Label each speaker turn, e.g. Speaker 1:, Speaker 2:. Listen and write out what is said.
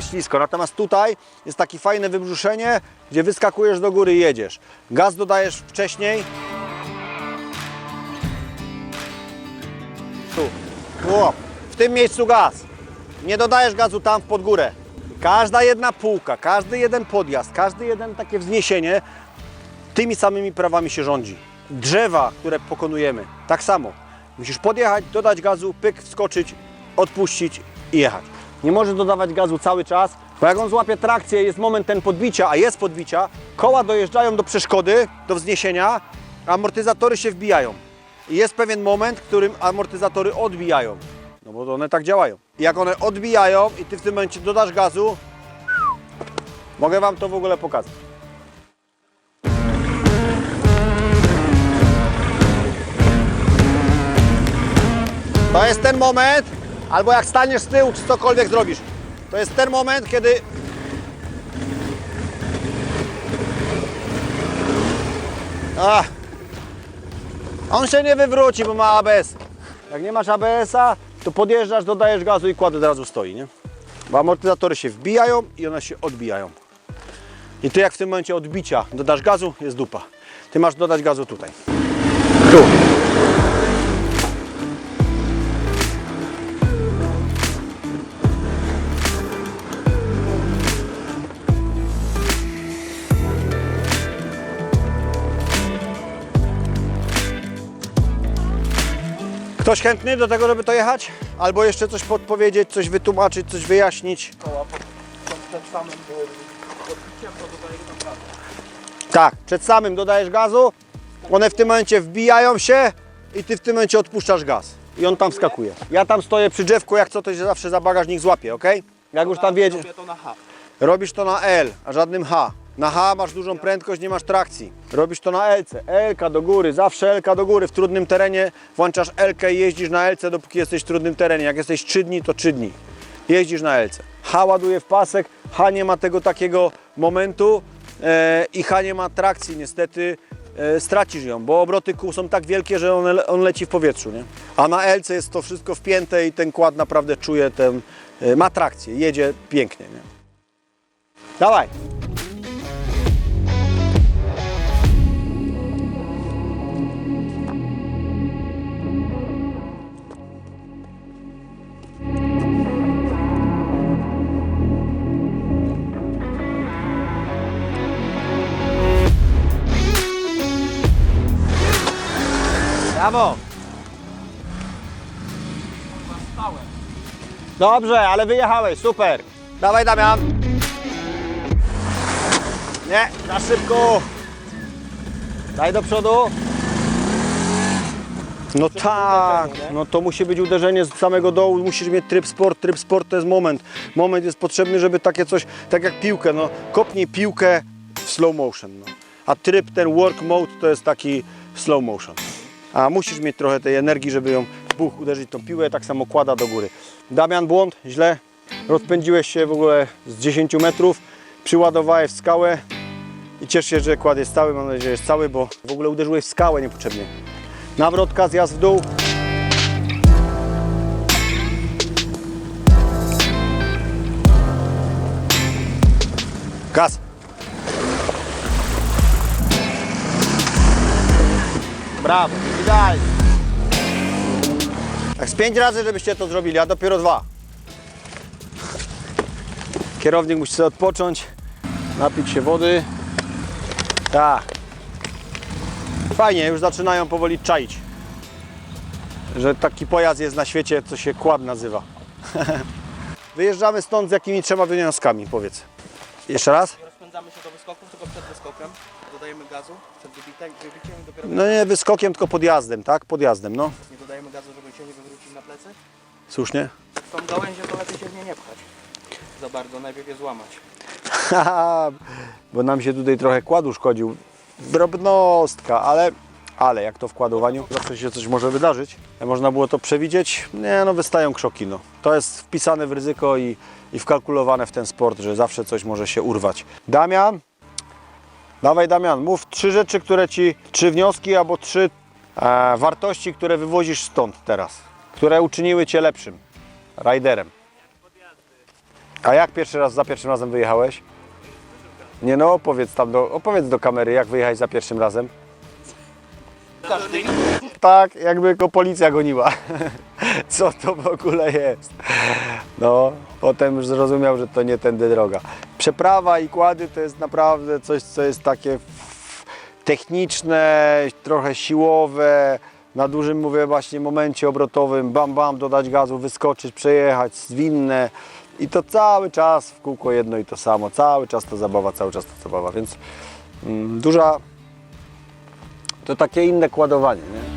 Speaker 1: ślisko. Natomiast tutaj jest takie fajne wybrzuszenie, gdzie wyskakujesz do góry i jedziesz. Gaz dodajesz wcześniej. Tu. O, w tym miejscu gaz. Nie dodajesz gazu tam w pod górę. Każda jedna półka, każdy jeden podjazd, każdy jeden takie wzniesienie tymi samymi prawami się rządzi. Drzewa, które pokonujemy, tak samo. Musisz podjechać, dodać gazu, pyk, wskoczyć, odpuścić i jechać. Nie możesz dodawać gazu cały czas, bo jak on złapie trakcję, jest moment ten podbicia, a jest podbicia, koła dojeżdżają do przeszkody, do wzniesienia, amortyzatory się wbijają. I jest pewien moment, w którym amortyzatory odbijają. No bo one tak działają. I jak one odbijają i ty w tym momencie dodasz gazu, mogę Wam to w ogóle pokazać. To jest ten moment, albo jak staniesz z tyłu, czy cokolwiek zrobisz. To jest ten moment, kiedy Ach. On się nie wywróci, bo ma ABS. Jak nie masz ABS-a, to podjeżdżasz, dodajesz gazu i kład od razu stoi, nie? Bo amortyzatory się wbijają i one się odbijają. I ty jak w tym momencie odbicia dodasz gazu, jest dupa. Ty masz dodać gazu tutaj. Tu. Ktoś chętny do tego, żeby to jechać? Albo jeszcze coś podpowiedzieć, coś wytłumaczyć, coś wyjaśnić?
Speaker 2: koła pod, przed samym podbiciem, to dodaję tam gaz.
Speaker 1: Tak, przed samym dodajesz gazu, one w tym momencie wbijają się i ty w tym momencie odpuszczasz gaz. I on tam wskakuje. Ja tam stoję przy drzewku, jak co to się zawsze za bagażnik złapie, ok? Jak już tam wiedzie, robisz to na L, a żadnym H. Na H masz dużą prędkość, nie masz trakcji. Robisz to na LC. L do góry, zawsze L do góry. W trudnym terenie włączasz L i jeździsz na LC, dopóki jesteś w trudnym terenie. Jak jesteś 3 dni, to 3 dni. Jeździsz na LC. H ładuje w pasek, H nie ma tego takiego momentu e, i H nie ma trakcji. Niestety e, stracisz ją, bo obroty kół są tak wielkie, że on, on leci w powietrzu. Nie? A na LC jest to wszystko wpięte i ten kład naprawdę czuje, ten, e, ma trakcję, jedzie pięknie. Nie? Dawaj. Brawo. Dobrze, ale wyjechałeś, super. Dawaj Damian. Nie, za szybko. Daj do przodu. No tak, no to musi być uderzenie z samego dołu, musisz mieć tryb sport, tryb sport to jest moment. Moment jest potrzebny, żeby takie coś, tak jak piłkę, no kopnij piłkę w slow motion. No. A tryb ten work mode to jest taki slow motion. A musisz mieć trochę tej energii, żeby ją buch uderzyć tą piłę, tak samo kłada do góry. Damian błąd, źle. Rozpędziłeś się w ogóle z 10 metrów, przyładowałeś w skałę i ciesz się, że kład jest cały, mam nadzieję, że jest cały, bo w ogóle uderzyłeś w skałę niepotrzebnie. Nawrotka, zjazd w dół. Gaz. Brawo, idealnie. Tak z pięć razy, żebyście to zrobili, a dopiero dwa. Kierownik musi sobie odpocząć, napić się wody. Tak. Fajnie, już zaczynają powoli czaić, że taki pojazd jest na świecie, co się kład nazywa. Wyjeżdżamy stąd z jakimi trzema wnioskami, powiedz. Jeszcze raz?
Speaker 2: Nie rozpędzamy się do wyskoków, tylko przed wyskokiem. Dodajemy gazu przed wybiciem, wybiciem i dopiero
Speaker 1: No nie wyskokiem, tylko podjazdem, tak? Podjazdem, no.
Speaker 2: nie dodajemy gazu, żeby się nie wywrócił na plecy.
Speaker 1: Słusznie.
Speaker 2: Tą gałęzią to lepiej się w nie nie pchać. Za bardzo, najpierw je złamać.
Speaker 1: Haha, bo nam się tutaj trochę kład uszkodził. Drobnostka, ale, ale jak to w kładowaniu, zawsze się coś może wydarzyć. Można było to przewidzieć? Nie, no wystają krzoki. No. To jest wpisane w ryzyko i, i wkalkulowane w ten sport, że zawsze coś może się urwać. Damian, dawaj Damian, mów trzy rzeczy, które Ci, trzy wnioski albo trzy e, wartości, które wywozisz stąd teraz, które uczyniły Cię lepszym, rajderem. A jak pierwszy raz, za pierwszym razem wyjechałeś? Nie no, opowiedz tam, do, opowiedz do kamery, jak wyjechałeś za pierwszym razem.
Speaker 2: Każdy
Speaker 1: Tak, jakby go policja goniła. Co to w ogóle jest? No, potem już zrozumiał, że to nie tędy droga. Przeprawa i kłady to jest naprawdę coś, co jest takie techniczne, trochę siłowe. Na dużym, mówię, właśnie momencie obrotowym, bam, bam, dodać gazu, wyskoczyć, przejechać, zwinne. I to cały czas w kółko jedno i to samo. Cały czas to zabawa, cały czas to zabawa. Więc mm, duża, to takie inne kładowanie, nie?